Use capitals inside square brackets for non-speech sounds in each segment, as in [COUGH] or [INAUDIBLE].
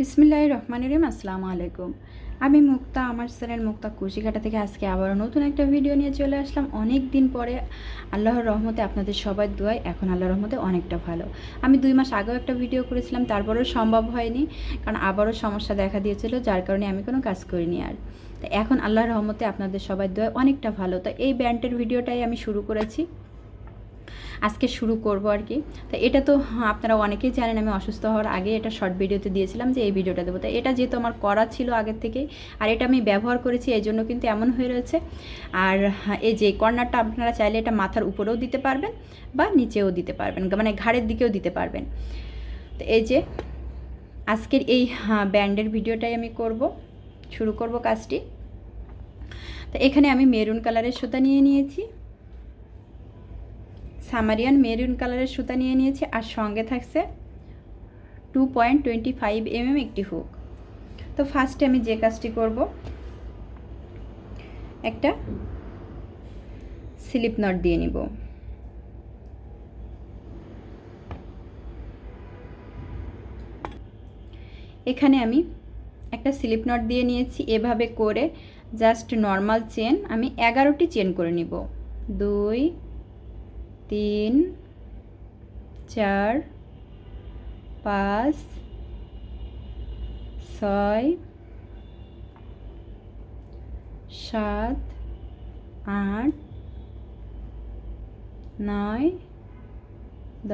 বিসমিল্লাহ রহমান রহিম, আসসালামু আলাইকুম। আমি মুক্তা, আমার চ্যানেল মুক্তা কুশিঘাটা থেকে আজকে আবারও নতুন একটা ভিডিও নিয়ে চলে আসলাম। অনেক দিন পরে আল্লাহর রহমতে আপনাদের সবার দোয়ায় এখন আল্লাহর রহমতে অনেকটা ভালো। আমি দুই মাস আগেও একটা ভিডিও করেছিলাম, তারপরেও সম্ভব হয়নি, কারণ আবারও সমস্যা দেখা দিয়েছিল, যার কারণে আমি কোনো কাজ করিনি আর। তো এখন আল্লাহর রহমতে আপনাদের সবার দোয়ায় অনেকটা ভালো। তো এই ব্যান্ডের ভিডিওটাই আমি শুরু করেছি। আজকে শুরু করব আর কি। তো এটা তো আপনারা অনেকেই জানেন, আমি অসুস্থ হওয়ার আগে এটা শর্ট ভিডিওতে দিয়েছিলাম যে এই ভিডিওটা দেবো। তো এটা যেহেতু আমার করা ছিল আগের থেকেই, আর এটা আমি ব্যবহার করেছি, এই জন্য কিন্তু এমন হয়ে রয়েছে। আর এই যে কর্নারটা আপনারা চাইলে এটা মাথার উপরেও দিতে পারবেন বা নিচেও দিতে পারবেন মানে ঘাড়ের দিকেও দিতে পারবেন। তো এই যে আজকের এই ব্যান্ডের ভিডিওটাই আমি করব, শুরু করব কাজটি। তো এখানে আমি মেরুন কালারের সুতা নিয়ে নিয়েছি। সামারিয়ান মেরুন কালারের সুতা নিয়ে নিয়েছি আর সঙ্গে থাকছে টু পয়েন্ট টোয়েন্টি ফাইভ একটি হুক। তো ফার্স্টে আমি যে কাজটি করব, একটা স্লিপ নট দিয়ে নিব। এখানে আমি একটা স্লিপ নট দিয়ে নিয়েছি, এভাবে করে জাস্ট নর্মাল চেন আমি এগারোটি চেন করে নিব। দুই তিন, চার, পাঁচ, ছয়, সাত, আট, নয়,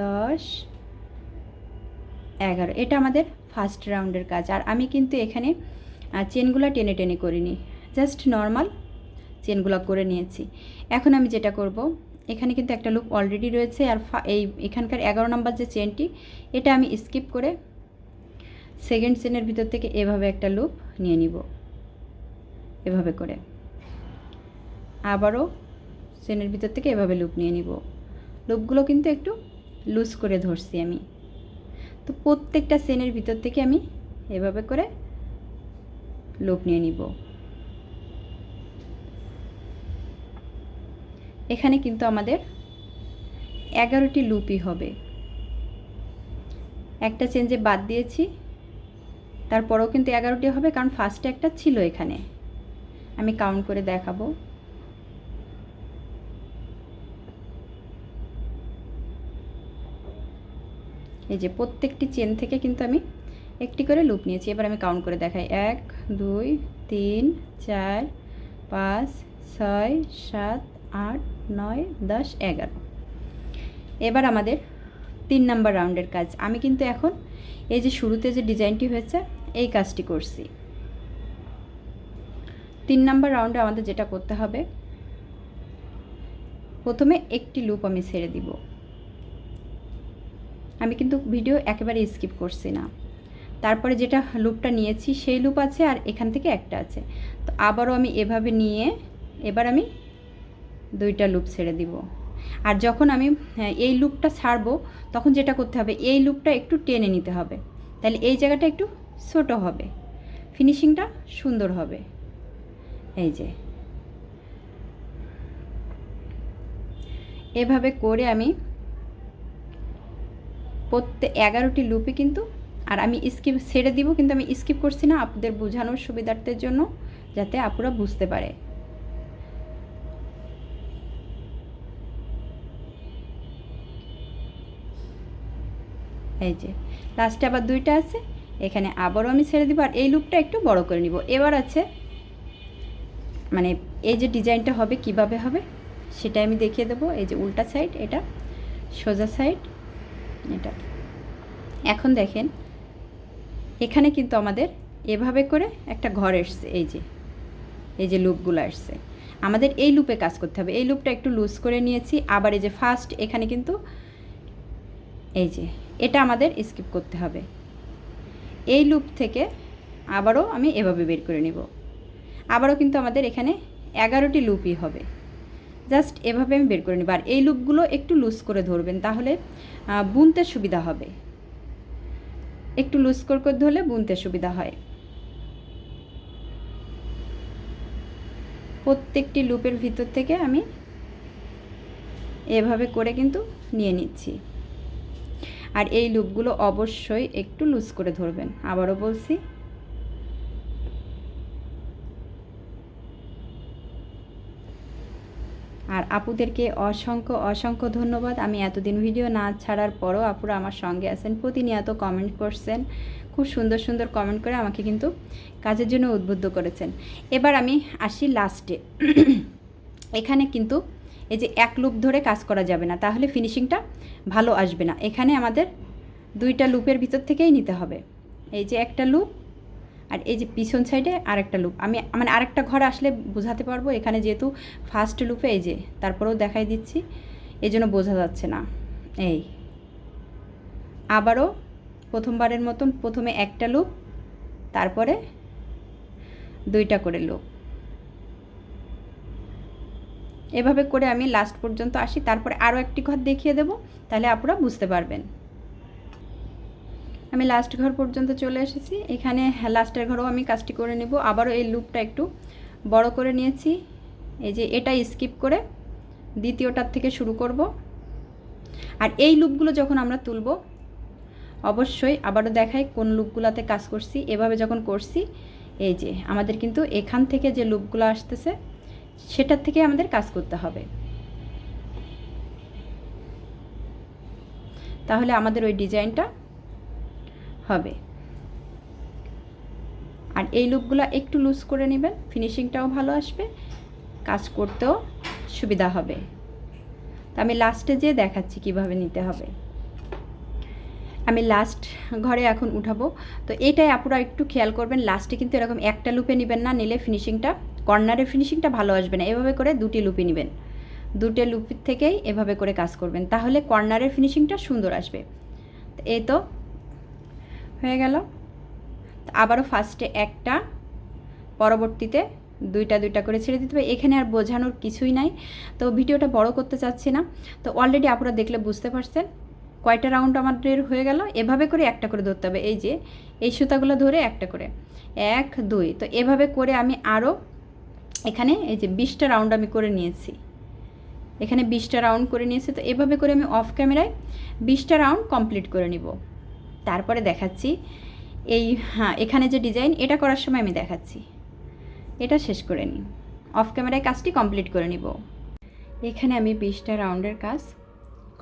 দশ, এগারো। এটা আমাদের ফার্স্ট রাউন্ডের কাজ। আর আমি কিন্তু এখানে চেনগুলো টেনে টেনে করিনি। জাস্ট নর্মাল চেনগুলো করে নিয়েছি। এখন আমি যেটা করব এখানে কিন্তু একটা লুপ অলরেডি রয়েছে আর এই এখানকার এগারো নম্বর যে চেনটি এটা আমি স্কিপ করে সেকেন্ড চেনের ভিতর থেকে এভাবে একটা লুপ নিয়ে নিব। এভাবে করে। আবারও চেনের ভিতর থেকে এভাবে লুপ নিয়ে নিব। লুপগুলো কিন্তু একটু লুজ করে ধরছি আমি। তো প্রত্যেকটা চেনের ভিতর থেকে আমি এভাবে করে লুপ নিয়ে নিব। এখানে কিন্তু আমাদের এগারোটি লুপই হবে। একটা চেঞ্জে বাদ দিয়েছি। তারপরেও কিন্তু এগারোটি হবে কারণ ফার্স্টে একটা ছিল এখানে। আমি কাউন্ট করে দেখাবো। এই যে প্রত্যেকটি চেন থেকে কিন্তু আমি একটি করে লুপ নিয়েছি। এবার আমি কাউন্ট করে দেখাই। এক, দুই, তিন, চার, পাঁচ, ছয়, সাত আট, নয়, দশ, এগারো। এবার আমাদের তিন নাম্বার রাউন্ডের কাজ। আমি কিন্তু এখন এই যে শুরুতে যে ডিজাইনটি হয়েছে, এই কাজটি করছি। তিন নাম্বার রাউন্ডে আমাদের যেটা করতে হবে, প্রথমে একটি লুপ আমি ছেড়ে দিব। আমি কিন্তু ভিডিও একেবারে স্কিপ করছি না। তারপরে যেটা লুপটা নিয়েছি, সেই লুপ আছে আর এখান থেকে একটা আছে। তো আবারও আমি এভাবে নিয়ে এবার আমি দুইটা লুপ ছেড়ে দিব। আর যখন আমি হ্যাঁ, এই লুপটা ছাড়বো তখন যেটা করতে হবে এই লুপটা একটু টেনে নিতে হবে। তাহলে এই জায়গাটা একটু ছোট হবে। ফিনিশিংটা সুন্দর হবে। এই যে। এভাবে করে আমি প্রত্যেক এগারোটি লুপে কিন্তু আর আমি স্কিপ ছেড়ে দিব কিন্তু আমি স্কিপ করছি না। আপনাদের বোঝানোর সুবিধার্থের জন্য যাতে আপুরা বুঝতে পারে। এই যে লাস্টে আবার দুইটা আছে, এখানে আবারও আমি ছেড়ে দিব, আর এই লুপটা একটু বড় করে নিব। এবার আছে মানে এই যে ডিজাইনটা হবে, কীভাবে হবে সেটা আমি দেখিয়ে দেবো। এই যে উল্টা সাইড এটা সোজা সাইড এটা। এখন দেখেন, এখানে কিন্তু আমাদের এভাবে করে একটা ঘর এসছে, এই যে এই যে লুপগুলো আসছে। আমাদের এই লুপে কাজ করতে হবে। এই লুপটা একটু লুজ করে নিয়েছি। আবার এই যে ফার্স্ট এখানে কিন্তু এই যে এটা আমাদের স্কিপ করতে হবে। এই লুপ থেকে আবারও আমি এভাবে বের করে নিব। আবারও কিন্তু আমাদের এখানে এগারোটি লুপই হবে। জাস্ট এভাবে আমি বের করে নিব। আর এই লুপগুলো একটু লুজ করে ধরবেন তাহলে বুনতে সুবিধা হবে। একটু লুজ করে করে ধরলে বুনতে সুবিধা হয়। প্রত্যেকটি লুপের ভিতর থেকে আমি এভাবে করে কিন্তু নিয়ে নিচ্ছি। আর এই লুপগুলো অবশ্যই একটু লুজ করে ধরবেন। আবারও বলছি। আর আপুদেরকে অসংখ্য অসংখ্য ধন্যবাদ। আমি এতদিন ভিডিও না ছাড়ার পরও আপুরা আমার সঙ্গে আছেন, প্রতিনিয়ত কমেন্ট করছেন। খুব সুন্দর সুন্দর কমেন্ট করে আমাকে কিন্তু কাজের জন্য উদ্বুদ্ধ করেছেন। এবার আমি আসি লাস্টে এখানে কিন্তু এই যে এক লুপ ধরে কাজ করা যাবে না, তাহলে ফিনিশিংটা ভালো আসবে না। এখানে আমাদের দুইটা লুপের ভিতর থেকেই নিতে হবে। এই যে একটা লুপ আর এই যে পিছন সাইডে আরেকটা লুপ। আমি মানে আরেকটা ঘর আসলে বোঝাতে পারব, এখানে যেহেতু ফার্স্ট লুপে এই যে, তারপরেও দেখাই দিচ্ছি এই জন্য বোঝা যাচ্ছে না। এই, আবারও প্রথমবারের মতন প্রথমে একটা লুপ, তারপরে দুইটা করে লুপ। এভাবে করে আমি লাস্ট পর্যন্ত আসি, তারপরে আরও একটি ঘর দেখিয়ে দেব, তাহলে আপনারা বুঝতে পারবেন। আমি লাস্ট ঘর পর্যন্ত চলে এসেছি, এখানে লাস্টের ঘরেও আমি কাজটি করে নেব, আবারও এই লুপটা একটু বড় করে নিয়েছি, এই যে এটা স্কিপ করে দ্বিতীয়টার থেকে শুরু করব। আর এই লুপগুলো যখন আমরা তুলব, অবশ্যই আবারও দেখাই কোন লুপগুলোতে কাজ করছি, এভাবে যখন করছি, এই যে আমাদের কিন্তু এখান থেকে যে লুপগুলো আসতেছে সেটার থেকে আমাদের কাজ করতে হবে। তাহলে আমাদের ওই ডিজাইনটা হবে। আর এই লুপগুলো একটু লুজ করে নেবেন, ফিনিশিংটাও ভালো আসবে, কাজ করতেও সুবিধা হবে। তা আমি লাস্টে যেয়ে দেখাচ্ছি কীভাবে নিতে হবে। আমি লাস্ট ঘরে এখন উঠাবো। তো এটাই আপুরা একটু খেয়াল করবেন লাস্টে কিন্তু এরকম একটা লুপে নেবেন না, নিলে ফিনিশিংটা কর্নারের ফিনিশিংটা ভালো আসবে না। এভাবে করে দুটি লুপি নেবেন। দুটো লুপ থেকেই এভাবে করে কাজ করবেন। তাহলে কর্নারের ফিনিশিংটা সুন্দর আসবে। এই তো হয়ে গেল। আবারও ফার্স্টে একটা, পরবর্তীতে দুইটা দুইটা করে ছেড়ে দিতে হবে। এখানে আর বোঝানোর কিছুই নাই। তো ভিডিওটা বড় করতে চাচ্ছি না। তো অলরেডি আপনারা দেখলে বুঝতে পারছেন, কয়টা রাউন্ড আমাদের হয়ে গেল। এভাবে করে একটা করে ধরতে হবে। এই যে, এই সুতাগুলো ধরে একটা করে। এক, দুই। তো এভাবে করে আমি আরও এখানে এই যে বিশটা রাউন্ড আমি করে নিয়েছি। এখানে বিশটা রাউন্ড করে নিয়েছি, তো এভাবে করে আমি অফ ক্যামেরায় বিশটা রাউন্ড কমপ্লিট করে নিব। তারপরে দেখাচ্ছি এই হ্যাঁ এখানে যে ডিজাইন, এটা করার সময় আমি দেখাচ্ছি। এটা শেষ করে নিই। অফ ক্যামেরায় কাজটি কমপ্লিট করে নিব। এখানে আমি বিশটা রাউন্ডের কাজ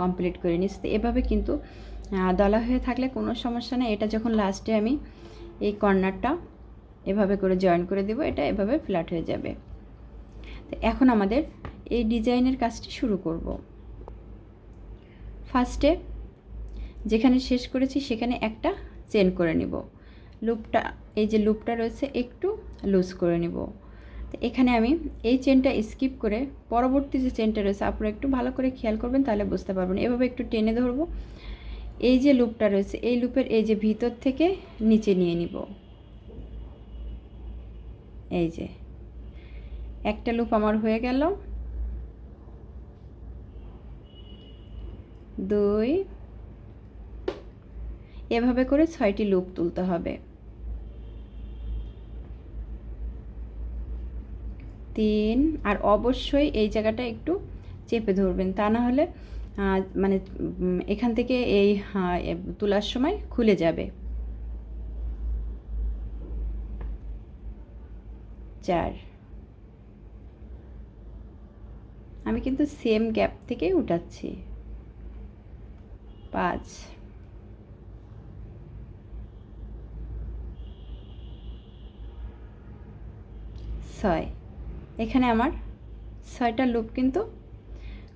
কমপ্লিট করে নিচ্ছি তো এভাবে কিন্তু দলা হয়ে থাকলে কোনো সমস্যা নেই। এটা যখন লাস্টে আমি এই কর্নারটা এভাবে করে জয়েন করে দেব, এটা এভাবে ফ্ল্যাট হয়ে যাবে। তো এখন আমাদের এই ডিজাইনের কাজটি শুরু করব। ফার্স্টে যেখানে শেষ করেছি সেখানে একটা চেন করে নিব। লুপটা এই যে লুপটা রয়েছে, একটু লুজ করে নিব। তো এখানে আমি এই চেনটা স্কিপ করে পরবর্তী যে চেনটা রয়েছে, আপনারা একটু ভালো করে খেয়াল করবেন, তাহলে বুঝতে পারবেন। এভাবে একটু টেনে ধরবো। এই যে লুপটা রয়েছে, এই লুপের এই যে ভিতর থেকে নিচে নিয়ে নিব। এই যে, একটা লুপ আমার হয়ে গেল। দুই, এভাবে করে ছয়টি লুপ তুলতে হবে। তিন, আর অবশ্যই এই জায়গাটা একটু চেপে ধরবেন, তা না হলে মানে এখান থেকে এই তোলার সময় খুলে যাবে। চার। আমি কিন্তু সেম গ্যাপ থেকেই উঠাচ্ছি। পাঁচ। ছয়। এখানে আমার ছয়টা লুপ কিন্তু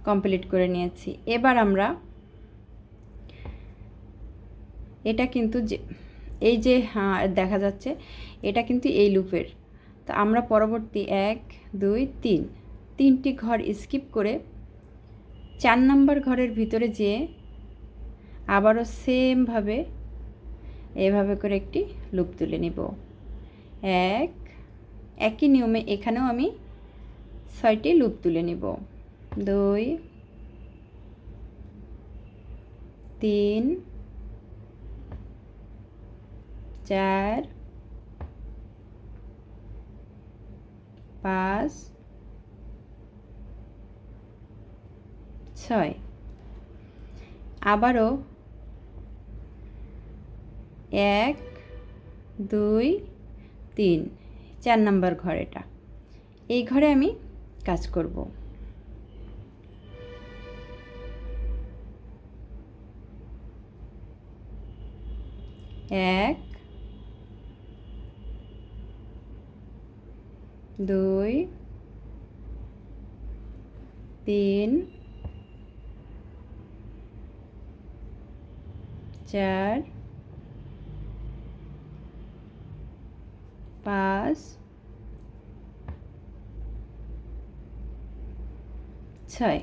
কমপ্লিট করে নিয়েছি। এবার আমরা এটা কিন্তু যে, এই যে হ্যাঁ দেখা যাচ্ছে, এটা কিন্তু এই লুপের তো আমরা পরবর্তী এক, দুই, তিন। তিনটি ঘর স্কিপ করে চার নম্বর ঘরের ভিতরে যেয়ে আবারও সেমভাবে এভাবে করে একটি লুপ তুলে নিব। এক, একই নিয়মে এখানেও আমি ছয়টি লুপ তুলে নিব। দুই, তিন, চার পাঁচ, ছয়। আবারও এক, দুই, তিন। চার নাম্বার ঘর এটা। এই ঘরে আমি কাজ করব। এক দুই, তিন, চার, পাঁচ, ছয়।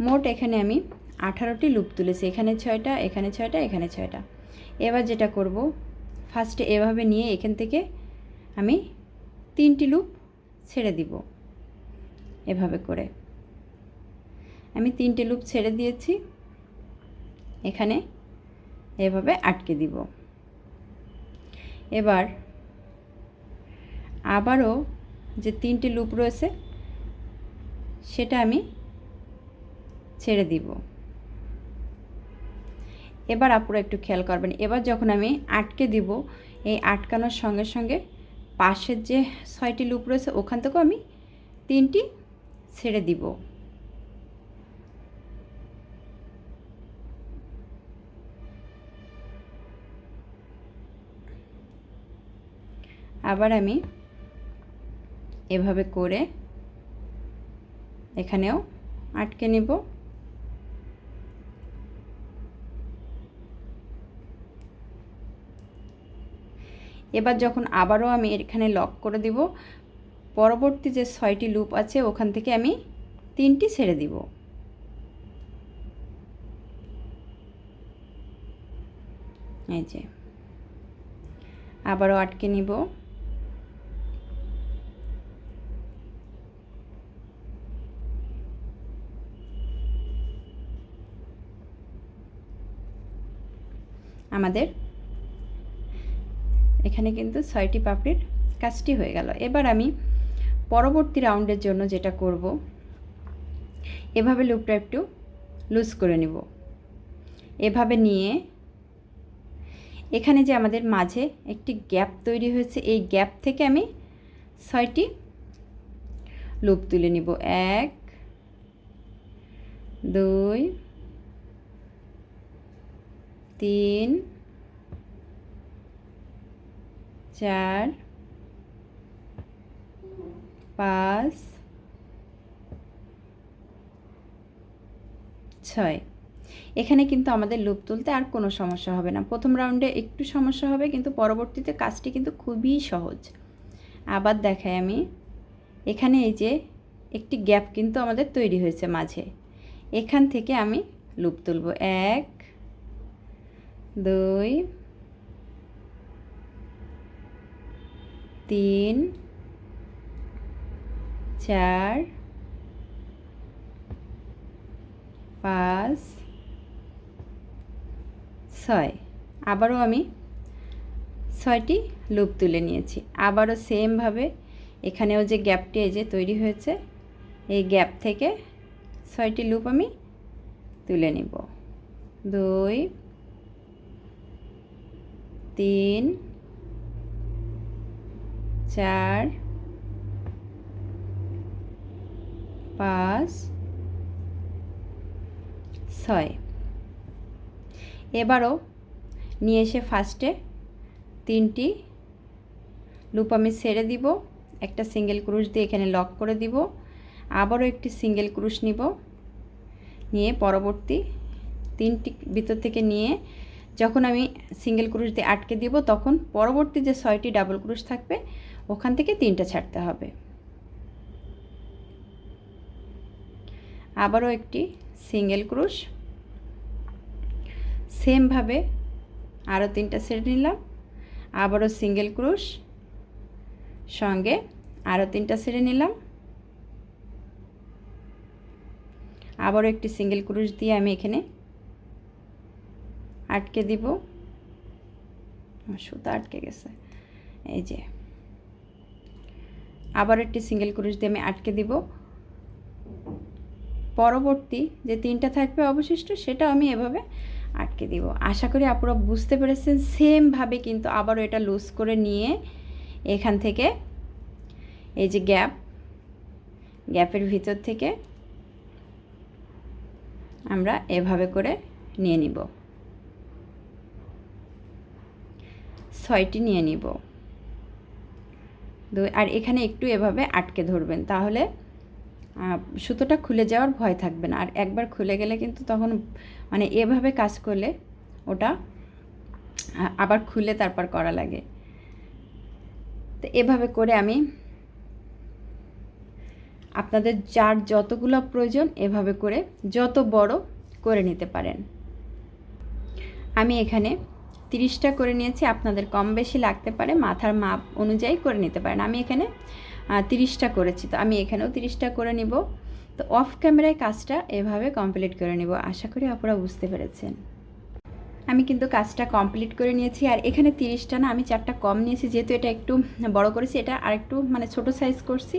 মোট এখানে আমি আঠারোটি লুপ তুলেছি। এখানে ছয়টা এখানে ছয়টা এখানে ছয়টা। এবার যেটা করব ফার্স্টে এভাবে নিয়ে এখান থেকে আমি তিনটি লুপ ছেড়ে দিব এভাবে করে। আমি তিনটে লুপ ছেড়ে দিয়েছি, এখানে এভাবে আটকে দিব। এবার আবারও যে তিনটে লুপ রয়েছে, সেটা আমি ছেড়ে দিব। এবার আপুরা একটু খেয়াল করবেন, এবার যখন আমি আটকে দিব, এই আটকানোর সঙ্গে সঙ্গে পাশের যে ছয়টি লুপ রয়েছে, ওখান থেকেও আমি তিনটি ছেড়ে দিব। আবার আমি এভাবে করে এখানেও আটকে নিব। এবার যখন আবারও আমি এখানে লক করে দিব, পরবর্তী যে ছয়টি লুপ আছে, ওখান থেকে আমি তিনটি ছেড়ে দিব। এই যে। আবারও আটকে নিব। আমাদের এখানে কিন্তু ছয়টি পাপড়ির কাজটি হয়ে গেল। এবার আমি পরবর্তী রাউন্ডের জন্য যেটা করব, এভাবে লুপটা একটু লুজ করে নিব। এভাবে নিয়ে এখানে যে আমাদের মাঝে একটি গ্যাপ তৈরি হয়েছে, এই গ্যাপ থেকে আমি ছয়টি লুপ তুলে নিব। এক, দুই, তিন চার, পাঁচ, ছয়। এখানে কিন্তু আমাদের লুপ তুলতে আর কোনো সমস্যা হবে না। প্রথম রাউন্ডে একটু সমস্যা হবে, কিন্তু পরবর্তীতে কাজটি কিন্তু খুবই সহজ। আবার দেখাই আমি। এখানে এই যে একটি গ্যাপ কিন্তু আমাদের তৈরি হয়েছে মাঝে। এখান থেকে আমি লুপ তুলব। এক, দুই তিন, চার, পাঁচ, ছয়। আবারও আমি ছয়টি লুপ তুলে নিয়েছি। আবারও সেমভাবে এখানেও যে গ্যাপটি এই যে তৈরি হয়েছে, এই গ্যাপ থেকে ছয়টি লুপ আমি তুলে নিব। দুই, তিন চার, পাঁচ, ছয়। এবারও নিয়ে এসে ফার্স্টে তিনটি লুপ আমি ছেড়ে দিব, একটা সিঙ্গেল ক্রুশ দিয়ে এখানে লক করে দিব, আবারও একটি সিঙ্গেল ক্রুশ নিব, নিয়ে পরবর্তী তিনটি ভিতর থেকে নিয়ে যখন আমি সিঙ্গেল ক্রুশ দিয়ে আটকে দিব, তখন পরবর্তী যে ছয়টি ডাবল ক্রুশ থাকবে ওখান থেকে তিনটা ছাড়তে হবে। আবারও একটি সিঙ্গেল ক্রুশ। সেমভাবে আরও তিনটা সেট নিলাম। আবারও সিঙ্গেল ক্রুশ। সঙ্গে আরও তিনটা সেরে নিলাম। আবারও একটি সিঙ্গেল ক্রুশ দিয়ে আমি এখানে আটকে দিব। সুতা আটকে গেছে। এই যে। আবার একটি সিঙ্গেল ক্রুশ দিয়ে আমি আটকে দিব। পরবর্তী যে তিনটা থাকবে অবশিষ্ট, সেটাও আমি এভাবে আটকে দিব। আশা করি আপনারা বুঝতে পেরেছেন সেমভাবে কিন্তু আবারও এটা লুজ করে নিয়ে এখান থেকে এই যে গ্যাপ গ্যাপের ভিতর থেকে আমরা এভাবে করে নিয়ে নিব। ছয়টি নিয়ে নিব। আর এখানে একটু এভাবে আটকে ধরবেন, তাহলে সুতোটা খুলে যাওয়ার ভয় থাকবে না। আর একবার খুলে গেলে কিন্তু তখন মানে এভাবে কাজ করলে ওটা আবার খুলে তারপর করা লাগে। তো এভাবে করে আমি আপনাদের যার যতগুলো প্রয়োজন এভাবে করে, যত বড় করে নিতে পারেন। আমি এখানে তিরিশটা করে নিয়েছি, আপনাদের কম বেশি লাগতে পারে, মাথার মাপ অনুযায়ী করে নিতে পারেন। আমি এখানে তিরিশটা করেছি, তো আমি এখানেও তিরিশটা করে নিব। তো অফ ক্যামেরায় কাজটা এভাবে কমপ্লিট করে নিব। আশা করি আপনারা বুঝতে পেরেছেন। আমি কিন্তু কাজটা কমপ্লিট করে নিয়েছি। আর এখানে তিরিশটা না আমি চারটা কম নিয়েছি, যেহেতু এটা একটু বড় করেছি, এটা আর একটু মানে ছোট সাইজ করছি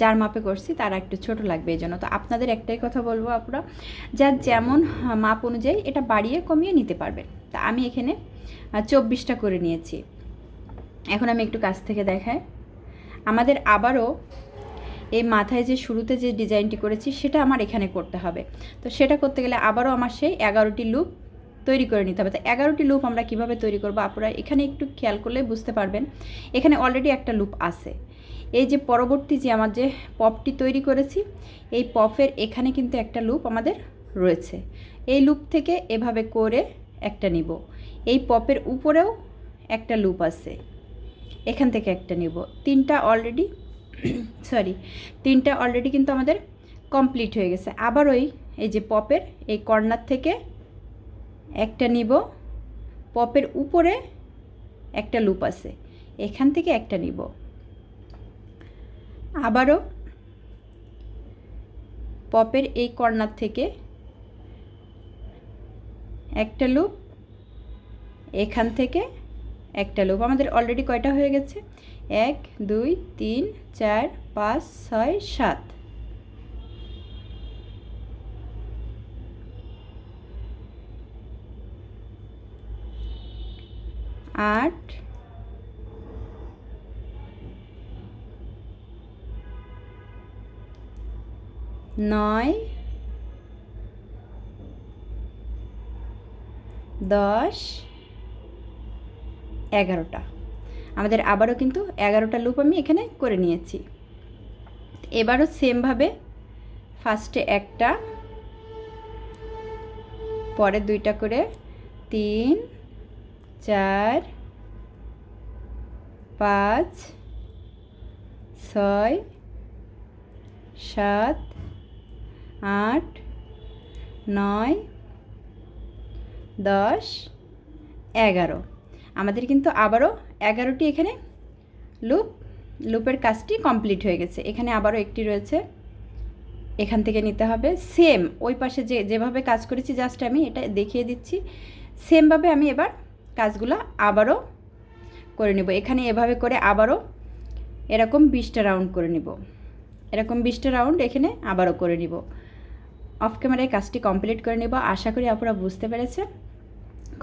যার মাপে করছি, তার একটু ছোট লাগবে এই জন্য। তো আপনাদের একটাই কথা বলব আপনারা যার যেমন মাপ অনুযায়ী এটা বাড়িয়ে কমিয়ে নিতে পারবেন। তা আমি এখানে চব্বিশটা করে নিয়েছি। এখন আমি একটু কাছ থেকে দেখাই। আমাদের আবারও এই মাথায় যে শুরুতে যে ডিজাইনটি করেছি, সেটা আমার এখানে করতে হবে। তো সেটা করতে গেলে আবারও আমার সেই এগারোটি লুপ তৈরি করে নিতে হবে। তো এগারোটি লুপ আমরা কীভাবে তৈরি করব? আপনারা এখানে একটু খেয়াল করলে বুঝতে পারবেন। এখানে অলরেডি একটা লুপ আছে। এই যে পরবর্তী যে আমার যে পপটি তৈরি করেছি, এই পপের এখানে কিন্তু একটা লুপ আমাদের রয়েছে। এই লুপ থেকে এভাবে করে একটা নিব। এই পপের উপরেও একটা লুপ আছে। এখান থেকে একটা নিব। তিনটা অলরেডি সরি [COUGHS] তিনটা অলরেডি কিন্তু আমাদের কমপ্লিট হয়ে গেছে। আবার ওই, এই যে পপের, এই কর্নার থেকে একটা নিব, পপের উপরে একটা লুপ আছে, এখান থেকে একটা নিব। আবারও পপের এই কর্নার থেকে একটা লুপ, এখান থেকে একটা লুপ। আমাদের অলরেডি কয়টা হয়ে গেছে? এক, দুই, তিন, চার, পাঁচ, ছয়, সাত। আট, নয়, দশ, এগারোটা। আমাদের আবারও কিন্তু এগারোটা লুপ আমি এখানে করে নিয়েছি। এবারও সেমভাবে ফার্স্টে একটা, পরে দুইটা করে তিন চার, পাঁচ, ছয়, সাত, আট, নয়, দশ, এগারো। আমাদের কিন্তু আবারও এগারোটি এখানে লুপ, লুপের কাজটি কমপ্লিট হয়ে গেছে। এখানে আবারও একটি রয়েছে। এখান থেকে নিতে হবে সেম। ওই পাশে যে, যেভাবে কাজ করেছি, জাস্ট আমি এটা দেখিয়ে দিচ্ছি। সেমভাবে আমি এবার কাজগুলো আবারও করে নেব। এখানে এভাবে করে আবারও এরকম বিশটা রাউন্ড করে নেব। এরকম বিশটা রাউন্ড এখানে আবারও করে নিব। অফ ক্যামেরায় কাজটি কমপ্লিট করে নেব। আশা করি আপনারা বুঝতে পেরেছেন।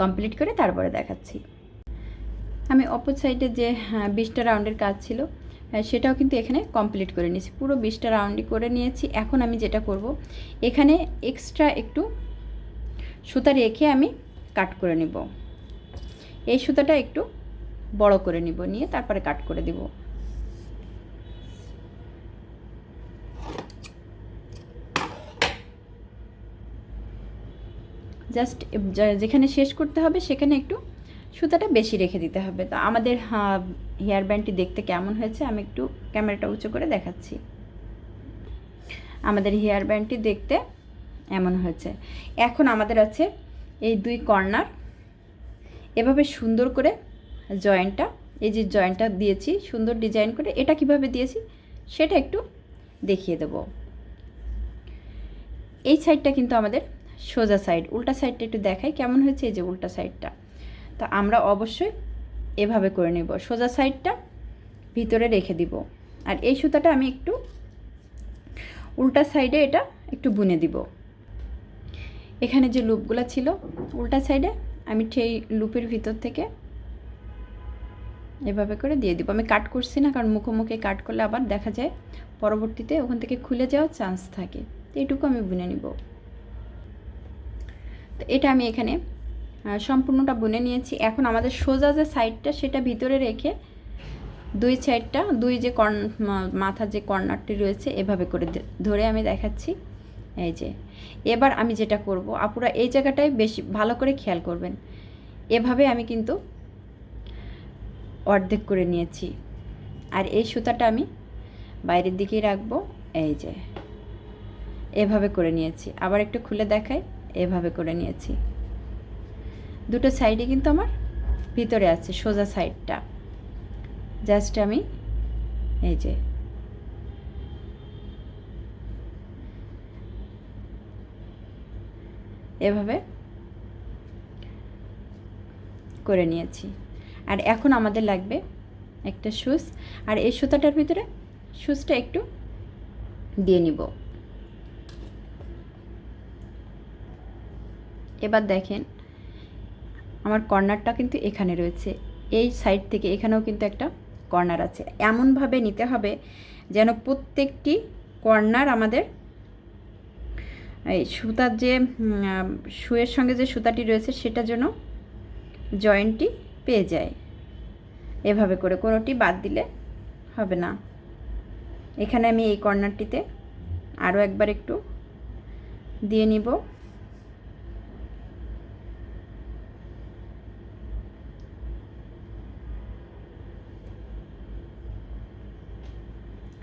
কমপ্লিট করে তারপরে দেখাচ্ছি। আমি অপর সাইডে যে হ্যাঁ, বিশটা রাউন্ডের কাজ ছিল হ্যাঁ, সেটাও কিন্তু এখানে কমপ্লিট করে নিয়েছি। পুরো বিশটা রাউন্ডই করে নিয়েছি। এখন আমি যেটা করব এখানে এক্সট্রা একটু সুতা রেখে আমি কাট করে নেব। এই সুতাটা একটু বড় করে নিব, নিয়ে তারপরে কাট করে দিব। জাস্ট যেখানে শেষ করতে হবে সেখানে একটু সুতাটা বেশি রেখে দিতে হবে। তো আমাদের হেয়ার ব্যান্ডটি দেখতে কেমন হয়েছে আমি একটু ক্যামেরাটা উঁচু করে দেখাচ্ছি। আমাদের হেয়ার ব্যান্ডটি দেখতে এমন হয়েছে। এখন আমাদের আছে এই দুই কর্নার এভাবে সুন্দর করে জয়েন্টটা, এই যে জয়েন্টটা দিয়েছি, সুন্দর ডিজাইন করে, এটা কীভাবে দিয়েছি সেটা একটু দেখিয়ে দেব। এই সাইডটা কিন্তু আমাদের সোজা সাইড, উল্টা সাইডটা একটু দেখাই কেমন হয়েছে এই যে উল্টা সাইডটা। তো আমরা অবশ্যই এভাবে করে নেব, সোজা সাইডটা ভিতরে রেখে দিব। আর এই সুতাটা আমি একটু উল্টা সাইডে এটা একটু বুনে দিব। এখানে যে লুপগুলো ছিল, উল্টা সাইডে আমি সেই লুপের ভিতর থেকে এভাবে করে দিয়ে দিব। আমি কাট করছি না, কারণ মুখোমুখি কাট করলে আবার দেখা যায় পরবর্তীতে ওখান থেকে খুলে যাওয়ার চান্স থাকে। তো এইটুকু আমি বুনে নিব। তো এটা আমি এখানে সম্পূর্ণটা বুনে নিয়েছি। এখন আমাদের সোজা যে সাইডটা সেটা ভিতরে রেখে দুই সাইডটা দুই যে কর্ন মাথার যে কর্নারটি রয়েছে, এভাবে করে ধরে আমি দেখাচ্ছি। এই যে, এবার আমি যেটা করব, আপুরা এই জায়গাটায় বেশি ভালো করে খেয়াল করবেন। এভাবে আমি কিন্তু অর্ধেক করে নিয়েছি। আর এই সুতাটা আমি বাইরের দিকেই রাখব, এই যে, এভাবে করে নিয়েছি। আবার একটু খুলে দেখাই, এভাবে করে নিয়েছি। দুটো সাইডে কিন্তু আমার ভিতরে আছে, সোজা সাইডটা। জাস্ট আমি এই যে এভাবে করে নিয়েছি। আর এখন আমাদের লাগবে একটা শুজ আর এই সুতাটার ভিতরে শুজটা একটু দিয়ে নিব। এবার দেখেন, আমার কর্নারটা কিন্তু এখানে রয়েছে। এই সাইড থেকে এখানেও কিন্তু একটা কর্নার আছে। এমনভাবে নিতে হবে যেন প্রত্যেকটি কর্নার আমাদের এই সুতার যে শুয়ের সঙ্গে যে সুতাটি রয়েছে সেটা যেন জয়েন্টটি পেয়ে যায়। এভাবে করে কোনোটি বাদ দিলে হবে না। এখানে আমি এই কর্নারটিতে আরও একবার একটু দিয়ে নিব।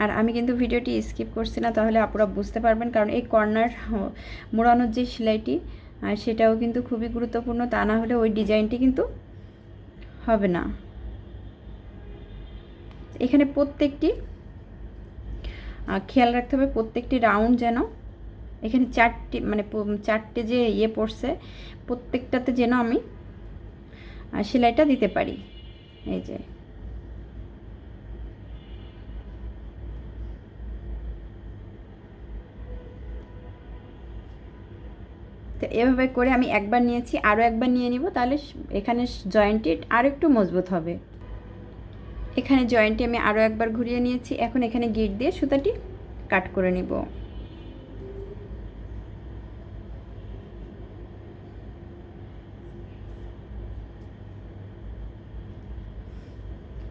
আর আমি কিন্তু ভিডিওটি স্কিপ করছি না, তাহলে আপনারা বুঝতে পারবেন। কারণ এই কর্নার মোড়ানোর যে সেলাইটি সেটাও কিন্তু খুবই গুরুত্বপূর্ণ। তা না হলে ওই ডিজাইনটি কিন্তু হবে না। এখানে প্রত্যেকটি খেয়াল রাখতে হবে, প্রত্যেকটি রাউন্ড যেন এখানে চারটি মানে চারটে যে ইয়ে পড়ছে, প্রত্যেকটাতে যেন আমি সেলাইটা দিতে পারি। এই যে। তো এভাবে করে আমি একবার নিয়েছি, আরও একবার নিয়ে নিব, তাহলে এখানে জয়েন্টটি আর একটু মজবুত হবে। এখানে জয়েন্টটি আমি আরও একবার ঘুরিয়ে নিয়েছি, এখন এখানে গিট দিয়ে সুতাটি কাট করে নিব।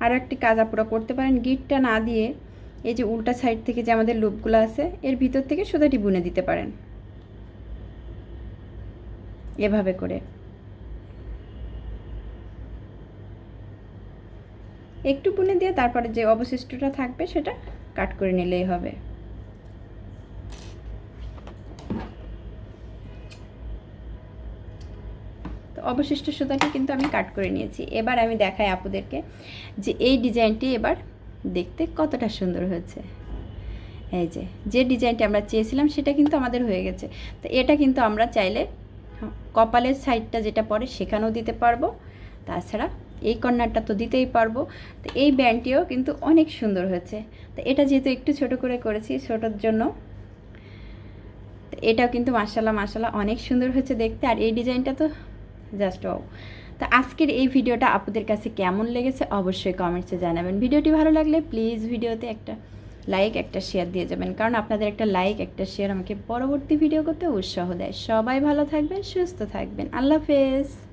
আরও একটি কাজ আপনারা করতে পারেন, গিটটা না দিয়ে এই যে উল্টা সাইড থেকে যে আমাদের লুপগুলো আছে, এর ভিতর থেকে সুতাটি বুনে দিতে পারেন। এভাবে করে। একটু বুনে দিয়ে তারপরে যে অবশিষ্টটা থাকবে সেটা কাট করে নিলেই হবে। অবশিষ্ট সুতাটি কিন্তু আমি কাট করে নিয়েছি। এবার আমি দেখাই আপুদেরকে যে এই ডিজাইনটি এবার দেখতে কতটা সুন্দর হয়েছে। এই যে যে ডিজাইনটি আমরা চেয়েছিলাম সেটা কিন্তু আমাদের হয়ে গেছে। তো এটা কিন্তু আমরা চাইলে কপালের সাইডটা যেটা পড়ে সেখানেও দিতে পারব। তাছাড়া এই কর্নারটা তো দিতেই পারব। তো এই ব্যান্ডটিও কিন্তু অনেক সুন্দর হয়েছে। তো এটা যেহেতু একটু ছোট করে করেছি, ছোটোর জন্য। এটাও কিন্তু মাসাল্লাহ মাসাল্লাহ অনেক সুন্দর হয়েছে দেখতে। আর এই ডিজাইনটা তো জাস্ট ও তো আজকের এই ভিডিওটা আপনাদের কাছে কেমন লেগেছে অবশ্যই কমেন্টসে জানাবেন। ভিডিওটি ভালো লাগলে প্লিজ ভিডিওতে একটা লাইক একটা শেয়ার দিয়ে যাবেন। কারণ আপনাদের একটা লাইক একটা শেয়ার আমাকে পরবর্তী ভিডিও করতে উৎসাহ দেয়। সবাই ভালো থাকবেন, সুস্থ থাকবেন। আল্লাহ হাফেজ।